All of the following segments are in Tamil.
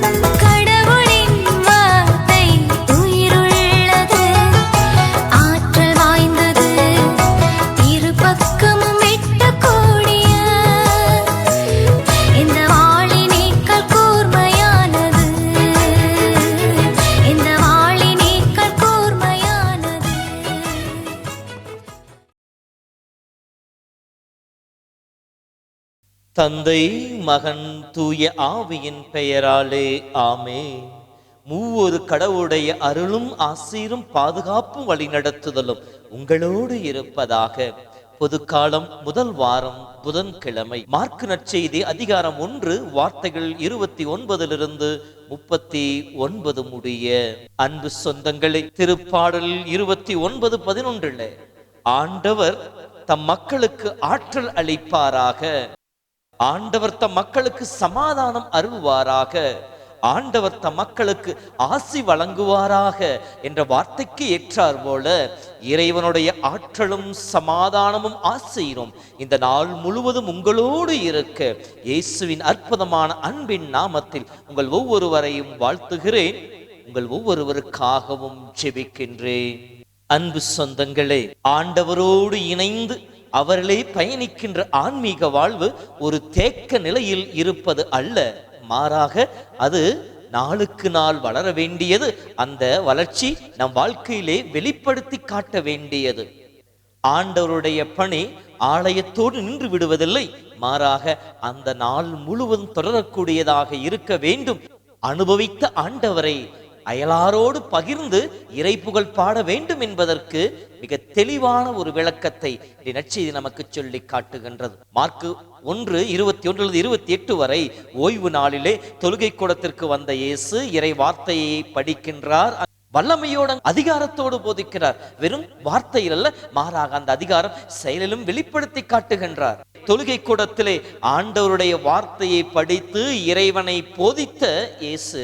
Cause தந்தை மகன் தூய ஆவியின் பெயராலே ஆமே. மூவொரு கடவுளுடைய அருளும் ஆசீரும் பாதுகாப்பும் வழிநடத்துதலும் உங்களோடு இருப்பதாக. பொதுக்காலம் முதல் வாரம் புதன்கிழமை. மார்க் நற்செய்தி அதிகாரம் ஒன்று வார்த்தைகள் இருபத்தி ஒன்பதிலிருந்து முப்பத்தி ஒன்பது முடிய. அன்பு சொந்தங்களை திருப்பாடல் இருபத்தி ஒன்பது பதினொன்றுல. ஆண்டவர் தம் மக்களுக்கு ஆற்றல் அளிப்பாராக. ஆண்டவர் தம் மக்களுக்கு சமாதானம் அருள்வாராக. ஆண்டவர் தம் மக்களுக்கு ஆசி வழங்குவாராக என்ற வார்த்தைக்கு ஏற்றார் போல இறைவனுடைய ஆற்றலும் சமாதானமும் ஆசையிலும் இந்த நாள் முழுவதும் உங்களோடு இருக்க இயேசுவின் அற்புதமான அன்பின் நாமத்தில் உங்கள் ஒவ்வொருவரையும் வாழ்த்துகிறேன். உங்கள் ஒவ்வொருவருக்காகவும் ஜெபிக்கின்றேன். அன்பு சொந்தங்களே ஆண்டவரோடு இணைந்து அவர்களே பயணிக்கின்ற ஆன்மீக வாழ்வு ஒரு தேக்க நிலையில் இருப்பது அல்ல. மாறாக அது நாளுக்கு நாள் வளர வேண்டியது. அந்த வளர்ச்சி நம் வாழ்க்கையிலே வெளிப்படுத்தி காட்ட வேண்டியது. ஆண்டவருடைய பணி ஆலயத்தோடு நின்று விடுவதில்லை. மாறாக அந்த நாள் முழுவதும் தொடரக்கூடியதாக இருக்க வேண்டும். அனுபவித்த ஆண்டவரை அயலாரோடு பகிர்ந்து இறைப்புகழ் பாட வேண்டும் என்பதற்கு மிக தெளிவான ஒரு விளக்கத்தை இந்த நற்செய்தி நமக்கு சொல்லி காட்டுகின்றது. மார்க்கு ஒன்று இருபத்தி ஒன்றிலிருந்து இருபத்தி எட்டு வரை ஓய்வு நாளிலே தொழுகை கூடத்திற்கு வந்த இயேசு இறை வார்த்தையை படிக்கின்றார். வல்லமையோட அதிகாரத்தோடு போதிக்கிறார். வெறும் வார்த்தையில் அல்ல மாறாக அந்த அதிகாரம் செயலிலும் வெளிப்படுத்தி காட்டுகின்றார். தொழுகை கூடத்திலே ஆண்டவருடைய வார்த்தையை படித்து இறைவனை போதித்த இயேசு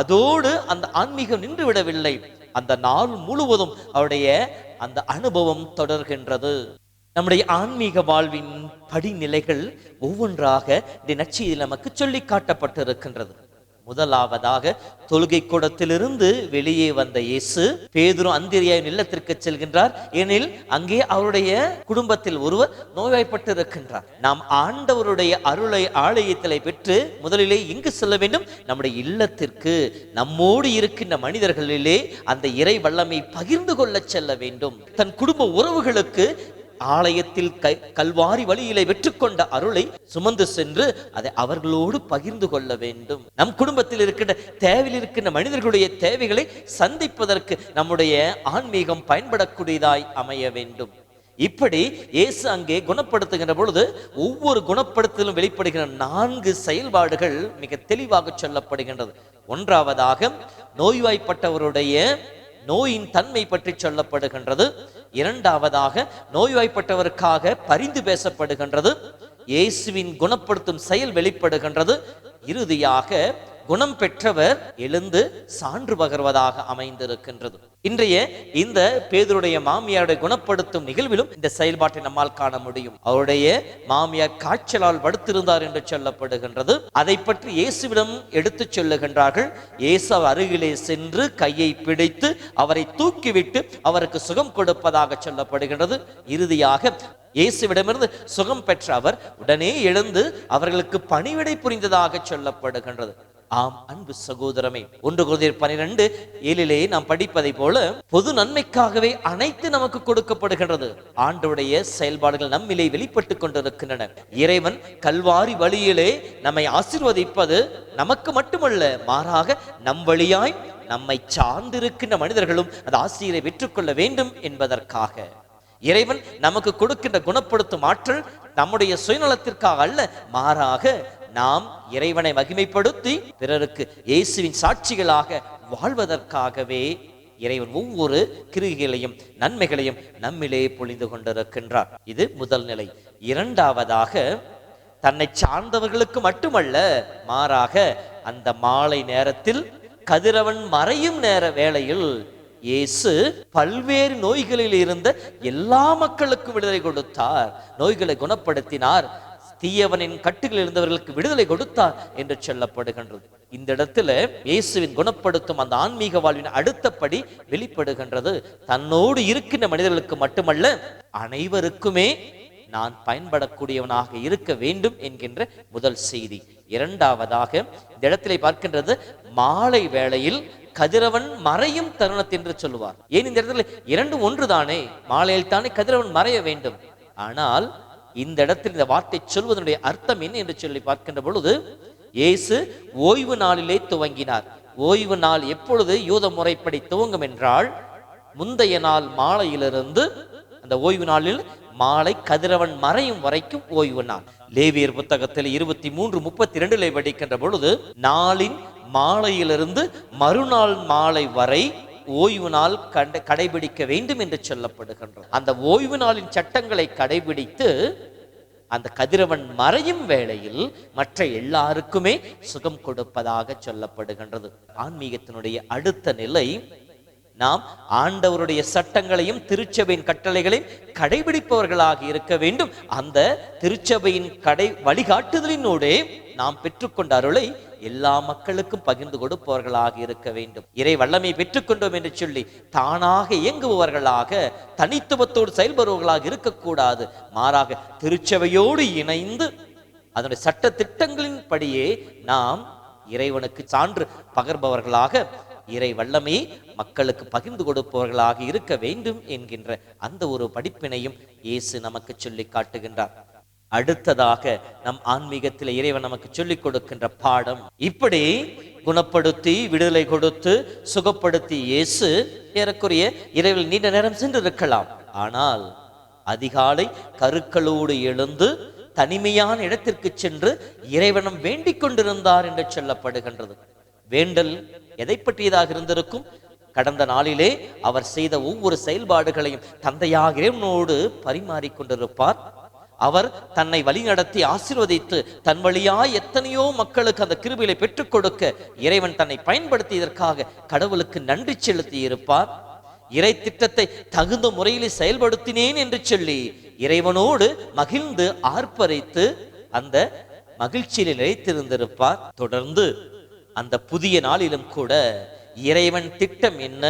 அதோடு அந்த ஆன்மீகம் நின்று விடவில்லை அந்த நாள் முழுவதும் அவருடைய அந்த அனுபவம் தொடர்கின்றது. நம்முடைய ஆன்மீக வாழ்வின் படிநிலைகள் ஒவ்வொன்றாக இந்த நச்சியில் நமக்கு சொல்லி காட்டப்பட்டிருக்கின்றது. முதலாவதாக தொழுகை கூடத்திலிருந்து வெளியே வந்த இயேசு பேதுரு அந்திரியாவின் இல்லத்திற்கு செல்கின்றார். எனில் அங்கே அவருடைய குடும்பத்தில் ஒருவர் நோய்வாய்ப்பட்டிருக்கின்றார். நாம் ஆண்டவருடைய அருளை ஆலயத்திலே பெற்று முதலிலே எங்கு செல்ல வேண்டும். நம்முடைய இல்லத்திற்கு நம்மோடு இருக்கின்ற மனிதர்களிலே அந்த இறை வல்லமை பகிர்ந்து கொள்ள செல்ல வேண்டும். தன் குடும்ப உறவுகளுக்கு ஆலயத்தில் கல்வாரி வழியிலே வெற்றுக்கொண்ட அருளை சுமந்து சென்று அதை அவர்களோடு பகிர்ந்து கொள்ள வேண்டும். நம் குடும்பத்தில் இருக்கின்ற தேவையில் இருக்கின்ற மனிதர்களுடைய தேவைகளை சந்திப்பதற்கு நம்முடைய ஆன்மீகம் பயன்படக்கூடியதாய் அமைய வேண்டும். இப்படி இயேசு அங்கே குணப்படுத்துகின்ற பொழுது ஒவ்வொரு குணப்படுத்தலும் வெளிப்படுகிற நான்கு செயல்பாடுகள் மிக தெளிவாக சொல்லப்படுகின்றது. ஒன்றாவதாக நோய்வாய்ப்பட்டவருடைய நோயின் தன்மை பற்றி சொல்லப்படுகின்றது. இரண்டாவதாக நோய்வாய்ப்பட்டவருக்காக பரிந்து பேசப்படுகின்றது. இயேசுவின் குணப்படுத்தும் செயல் வெளிப்படுகின்றது. இறுதியாக குணம் பெற்றவர் எழுந்து சான்று பகர்வதாக அமைந்திருக்கின்றது. இன்றைய இந்த பேதருடைய மாமியாருடைய குணப்படுத்தும் நிகழ்விலும் இந்த செயல்பாட்டை நம்மால் காண முடியும். அவருடைய மாமியார் காய்ச்சலால் படுத்திருந்தார் என்று சொல்லப்படுகின்றது. அதை பற்றி இயேசுவிடம் எடுத்துச் சொல்லுகின்றார்கள். இயேசு அருகிலே சென்று கையை பிடித்து அவரை தூக்கிவிட்டு அவருக்கு சுகம் கொடுப்பதாக சொல்லப்படுகின்றது. இறுதியாக இயேசுவிடமிருந்து சுகம் பெற்ற அவர் உடனே எழுந்து அவர்களுக்கு பணிவிடை புரிந்ததாக சொல்லப்படுகின்றது. ஆம் அன்பு சகோதரமே. ஒன்று குழந்தையர் பனிரெண்டு ஏழிலே நாம் படிப்பதை போல பொது நன்மைக்காகவே அனைத்து நமக்கு கொடுக்கப்படுகின்றது. ஆண்டுடைய செயல்பாடுகள் நம்மிலே வெளிப்பட்டு கொண்டிருக்கின்றன. இறைவன் கல்வாரி வழியிலே நம்மை ஆசிர்வதிப்பது நமக்கு மட்டுமல்ல மாறாக நம் வழியாய் நம்மை சார்ந்திருக்கின்ற மனிதர்களும் அந்த ஆசிரியரை பெற்றுக்கொள்ள வேண்டும் என்பதற்காக. இறைவன் நமக்கு கொடுக்கின்ற குணப்படுத்தும் ஆற்றல் நம்முடைய சுயநலத்திற்காக அல்ல மாறாக நாம் இறைவனை மகிமைப்படுத்தி பிறருக்கு இயேசுவின் சாட்சிகளாக வாழ்வதற்காகவே இறைவன் ஒவ்வொரு கிருகிகளையும் நன்மைகளையும் நம்மிலே பொழிந்து கொண்டிருக்கின்றார். இது முதல் நிலை. இரண்டாவதாக தன்னை சார்ந்தவர்களுக்கு மட்டுமல்ல மாறாக அந்த மாலை நேரத்தில் கதிரவன் மறையும் நேர வேளையில் இயேசு பல்வேறு நோய்களில் இருந்த எல்லா மக்களுக்கும் விடுதலை கொடுத்தார். நோய்களை குணப்படுத்தினார். தீயவனின் கட்டுகளில் இருந்தவர்களுக்கு விடுதலை கொடுத்தார் என்று சொல்லப்படுகின்றது. இந்த இடத்துல இயேசுவின் குணப்படுத்தும் அந்த ஆன்மீக வாழ்வின் அடுத்தபடி வெளிப்படுகின்றது. தன்னோடு இருக்கின்ற மனிதர்களுக்கு மட்டுமல்ல அனைவருக்குமே நான் பயன்படக்கூடியவனாக இருக்க வேண்டும் என்கின்ற முதல் செய்தி. இரண்டாவதாக இந்த இடத்திலே பார்க்கின்றது மாலை வேளையில் கதிரவன் மறையும் தருணத்தை என்று சொல்லுவார். ஏன் இந்த இடத்துல இரண்டும் ஒன்றுதானே? மாலையில் தானே கதிரவன் மறைய வேண்டும். ஆனால் இந்த இடத்தில் இந்த வார்த்தை சொல்வதனுடைய அர்த்தம் என்ன என்று சொல்லி பார்க்கின்ற பொழுது இயேசு ஓய்வு நாளிலே துவங்கினார். ஓய்வு நாள் எப்பொழுது யூத முறைப்படி துவங்கும் என்றால் முந்தைய நாள் மாலையிலிருந்து அந்த ஓய்வு நாளில் மாலை கதிரவன் மறையும் வரைக்கும் ஓய்வு நாள். லேவியர் புத்தகத்தில் இருபத்தி மூன்று முப்பத்தி இரண்டுல படிக்கின்ற பொழுது நாளின் மாலையிலிருந்து மறுநாள் மாலை வரை ஓய்வு நாள் கண்ட கடைபிடிக்க வேண்டும் என்று சொல்லப்படுகின்றது. அந்த ஓய்வு நாளின் சட்டங்களை கடைபிடித்து அந்த கதிரவன் மறையும் வேளையில் மற்ற எல்லாருக்குமே சுகம் கொடுப்பதாக சொல்லப்படுகின்றது. ஆன்மீகத்தினுடைய அடுத்த நிலை நாம் ஆண்டவருடைய சட்டங்களையும் திருச்சபையின் கட்டளைகளையும் கடைபிடிப்பவர்களாக இருக்க வேண்டும். அந்த திருச்சபையின் கடை வழிகாட்டுதலினூடே நாம் பெற்றுக்கொண்ட அருளை எல்லா மக்களுக்கும் பகிர்ந்து கொடுப்பவர்களாக இருக்க வேண்டும். இறை வல்லமை பெற்றுக்கொண்டோம் என்று சொல்லி தானாக இயங்குபவர்களாக தனித்துவத்தோடு செயல்படுபவர்களாக இருக்கக்கூடாது. மாறாக திருச்சபையோடு இணைந்து அதனுடைய சட்ட திட்டங்களின் படியே நாம் இறைவனுக்கு சான்று பகர்பவர்களாக இறை வல்லமையை மக்களுக்கு பகிர்ந்து கொடுப்பவர்களாக இருக்க வேண்டும் என்கின்ற அந்த ஒரு படிப்பினையும் இயேசு நமக்கு சொல்லி காட்டுகின்றார். அடுத்ததாக நம் ஆன்மீகத்தில் இறைவன் நமக்கு சொல்லிக் கொடுக்கின்ற பாடம். இப்படி குணப்படுத்தி விடுதலை கொடுத்து சுகப்படுத்தி இயேசு ஏறக்குரிய இரவில் நீண்ட நேரம் சென்றிருக்கலாம். ஆனால் அதிகாலை கருக்களோடு எழுந்து தனிமையான இடத்திற்கு சென்று இறைவனம் வேண்டிக் கொண்டிருந்தார் என்று சொல்லப்படுகின்றது. வேண்டல் எதை பற்றியதாக இருந்திருக்கும்? கடந்த நாளிலே அவர் செய்த ஒவ்வொரு செயல்பாடுகளையும் தந்தையாக இறைவனோடு பரிமாறிக் கொண்டிருப்பார். அவர் தன்னை வழிநடத்தி ஆசீர்வதித்து தன் வழியாய் எத்தனையோ மக்களுக்கு அந்த கிருபிலை பெற்றுக் கொடுக்க இறைவன் தன்னை பயன்படுத்தியதற்காக கடவுளுக்கு நன்றி செலுத்தி இருப்பார் இறை திட்டத்தை தகுந்த முறையில் செயல்படுத்தினேன் என்று சொல்லி இறைவனோடு மகிழ்ந்து ஆர்ப்பரித்து அந்த மகிழ்ச்சியில் நிலைத்திருந்திருப்பார். தொடர்ந்து அந்த புதிய நாளிலும் கூட இறைவன் திட்டம் என்ன?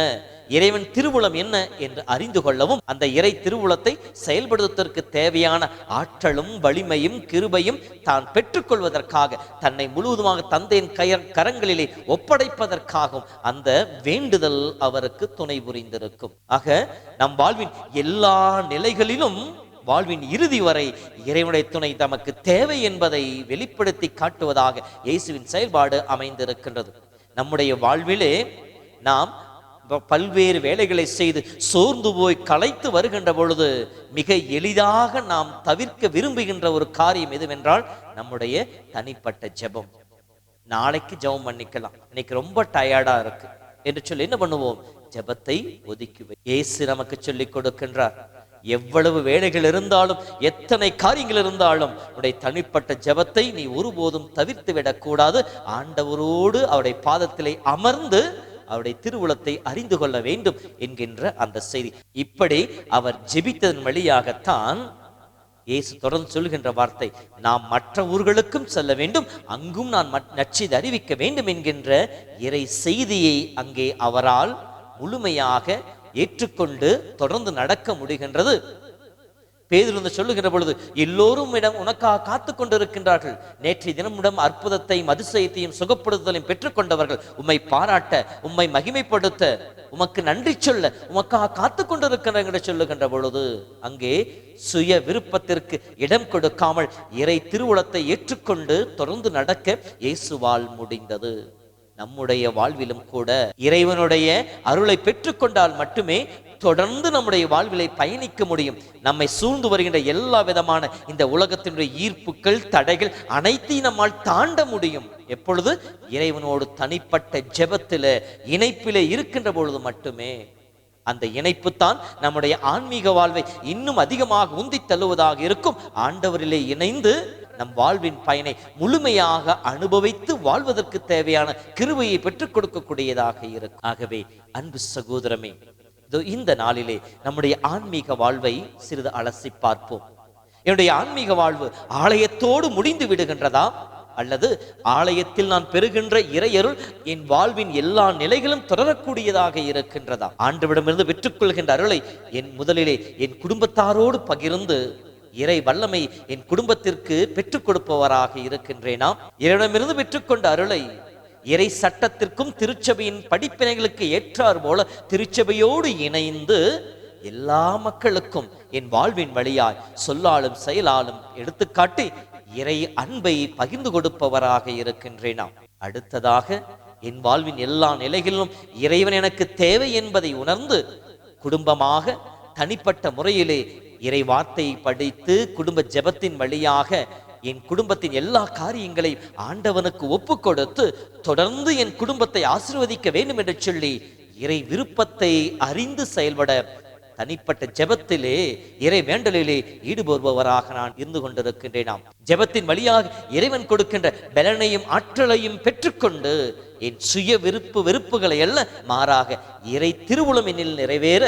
இறைவன் திருவுளம் என்ன என்று அறிந்து கொள்ளவும் அந்த இறை திருவுளத்தை செயல்படுத்துவதற்கு தேவையான ஆற்றலும் வலிமையும் கிருபையும் தான் பெற்றுக்கொள்வதற்காக தன்னை முழுவதுமாக தந்தையின் கயர் கரங்களிலே ஒப்படைப்பதற்காகவும் அந்த வேண்டுதல் அவருக்கு துணை புரிந்திருக்கும். ஆக நம் வாழ்வின் எல்லா நிலைகளிலும் வாழ்வின் இறுதி வரை இறைவனுடைய துணை தமக்கு தேவை என்பதை வெளிப்படுத்தி காட்டுவதாக இயேசுவின் செயல்பாடு அமைந்திருக்கின்றது. நம்முடைய வாழ்விலே நாம் பல்வேறு வேலைகளை செய்து சோர்ந்து போய் களைத்து வருகின்ற பொழுது மிக எளிதாக நாம் தவிர்க்க விரும்புகின்ற ஒரு காரியம் எதுவென்றால் நம்முடைய தனிப்பட்ட ஜெபம். நாளைக்கு ஜெபம் பண்ணிக்கலாம். இன்னைக்கு ரொம்ப டயர்டா இருக்கு. என்று சொல்லி என்ன பண்ணுவோம்? ஜெபத்தை ஒதுக்கி வை. நமக்கு சொல்லிக் கொடுக்கின்றார். எவ்வளவு வேலைகள் இருந்தாலும் எத்தனை காரியங்கள் இருந்தாலும் உடைய தனிப்பட்ட ஜெபத்தை நீ ஒருபோதும் தவிர்த்து விடக்கூடாது ஆண்டவரோடு அவருடைய பாதத்திலே அமர்ந்து அவருடைய திருவுளத்தை அறிந்து கொள்ள வேண்டும் என்கின்ற அந்த செய்தி. இப்படி அவர் ஜெபித்ததன் வழியாகத்தான் இயேசு தொடர்ந்து சொல்கின்ற வார்த்தை நாம் மற்ற ஊர்களுக்கும் செல்ல வேண்டும் அங்கும் நான் மற்- அறிவிக்க வேண்டும் என்கின்ற இறை செய்தியை அங்கே அவரால் முழுமையாக ஏற்றுக்கொண்டு தொடர்ந்து நடக்க முடிகின்றது. பேதில் வந்து சொல்லுகின்ற பொழுது எல்லோரும் இடம் உனக்காக காத்து கொண்டிருக்கின்றார்கள். நேற்றைய தினமிடம் அற்புதத்தையும் அதிசயத்தையும் சுகப்படுத்துதலையும் பெற்றுக்கொண்டவர்கள் உம்மை பாராட்ட உம்மை மகிமைப்படுத்த உமக்கு நன்றி சொல்ல உமக்காக காத்து கொண்டிருக்கிறார்கள் என்று சொல்லுகின்ற பொழுது அங்கே சுய விருப்பத்திற்கு இடம் கொடுக்காமல் இறை திருவுளத்தை ஏற்றுக்கொண்டு தொடர்ந்து நடக்க இயேசுவால் முடிந்தது. நம்முடைய வாழ்விலும் கூட இறைவனுடைய அருளை பெற்றுக்கொண்டால் மட்டுமே தொடர்ந்து நம்முடைய வாழ்விலை பயணிக்க முடியும். நம்மை சூழ்ந்து வருகின்ற எல்லா விதமான இந்த உலகத்தினுடைய ஈர்ப்புகள் தடைகள் அனைத்தையும் நம்மால் தாண்ட முடியும். எப்பொழுது? இறைவனோடு தனிப்பட்ட ஜெபத்தில இணைப்பிலே இருக்கின்ற பொழுது மட்டுமே. அந்த இணைப்பு தான் நம்முடைய ஆன்மீக வாழ்வை இன்னும் அதிகமாக உந்தித் தள்ளுவதாக இருக்கும். ஆண்டவரிலே இணைந்து நம் வாழ்வின் பயனை முழுமையாக அனுபவித்து வாழ்வதற்கு தேவையான கிருவையை பெற்றுக் கொடுக்கக்கூடியதாக இருக்கும். ஆகவே அன்பு சகோதரமே இந்த நாளிலே நம்முடைய ஆன்மீக வாழ்வை சிறிது அலசி பார்ப்போம். என்னுடைய ஆன்மீக வாழ்வு ஆலயத்தோடு முடிந்து விடுகின்றதா? அல்லது ஆலயத்தில் நான் பெறுகின்ற இறையருள் என் வாழ்வின் எல்லா நிலைகளும் தொடரக்கூடியதாக இருக்கின்றதா? ஆண்டவிடமிருந்து பெற்றுக்கொள்கின்ற அருளை என் முதலிலே என் குடும்பத்தாரோடு பகிர்ந்து இறை வல்லமை என் குடும்பத்திற்கு பெற்றுக் கொடுப்பவராக இருக்கின்றேனா? இறைவனமிருந்து பெற்றுக்கொண்ட அருளை இறை சட்டத்திற்கும் திருச்சபையின் படிப்பினைகளுக்கு ஏற்றார் போல திருச்சபையோடு இணைந்து எல்லா மக்களுக்கும் என் வாழ்வின் வழியாய் சொல்லாலும் செயலாலும் எடுத்துக்காட்டி இறை அன்பை பகிர்ந்து கொடுப்பவராக இருக்கின்றேனா அடுத்ததாக என் வாழ்வின் எல்லா நிலைகளிலும் இறைவன் எனக்கு தேவை என்பதை உணர்ந்து குடும்பமாக தனிப்பட்ட முறையிலே இறை வார்த்தை படித்து குடும்ப ஜெபத்தின் வழியாக என் குடும்பத்தின் எல்லா காரியங்களையும் ஆண்டவனுக்கு ஒப்பு கொடுத்து தொடர்ந்து என் குடும்பத்தை ஆசிர்வதிக்க வேண்டும் என்று சொல்லி இறை விருப்பத்தை அறிந்து செயல்பட தனிப்பட்ட ஜெபத்திலே இறை வேண்டலிலே ஈடுபடுபவராக நான் இருந்து கொண்டிருக்கின்றேனாம். ஜெபத்தின் வழியாக இறைவன் கொடுக்கின்ற பலனையும் ஆற்றலையும் பெற்றுக்கொண்டு என் சுய விருப்பு வெறுப்புகளை எல்லாம் மாறாக இறை திருவுளம் என்னில் நிறைவேற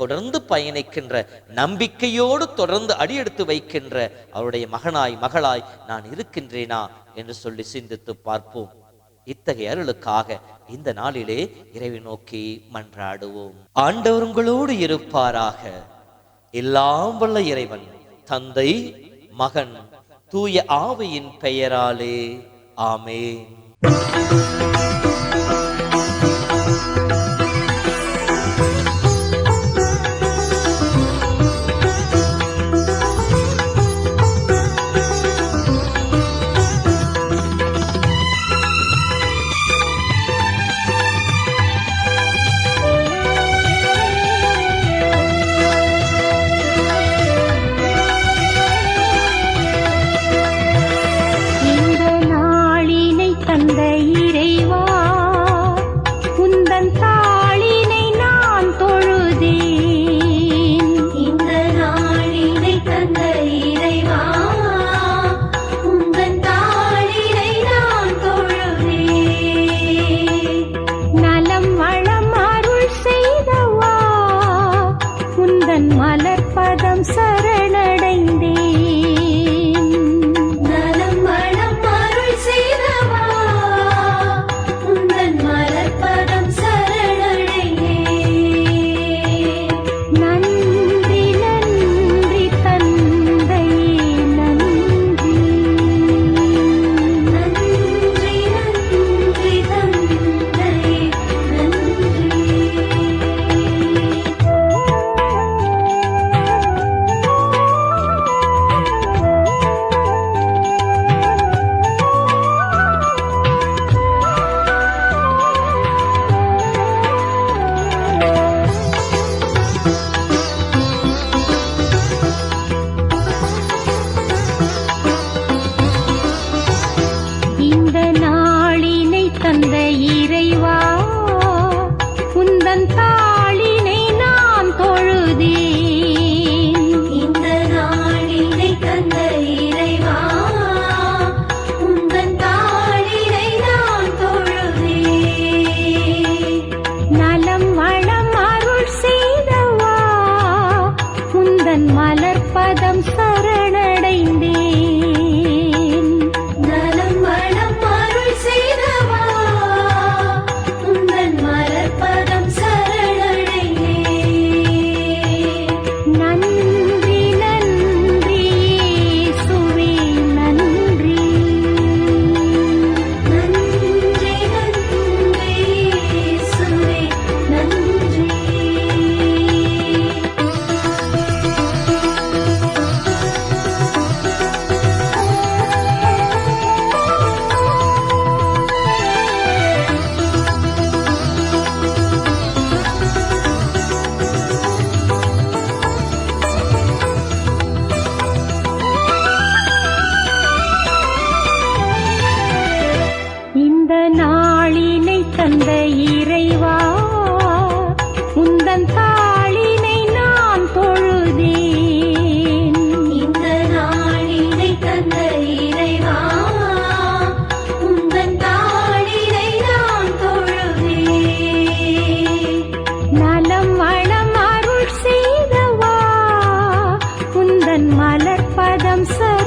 தொடர்ந்து பயணிக்கின்ற நம்பிக்கையோடு தொடர்ந்து அடியெடுத்து வைக்கின்ற அவருடைய மகனாய் மகளாய் நான் இருக்கின்றேனா என்று சொல்லி சிந்தித்து பார்ப்போம். இத்தகைய அருளுக்காக இந்த நாளிலே இறைவை நோக்கி மன்றாடுவோம். ஆண்டவர் உங்களோடு இருப்பாராக. எல்லாம் வல்ல இறைவன் தந்தை மகன் தூய ஆவையின் பெயராலே. ஆமே மலர்பதம் சரி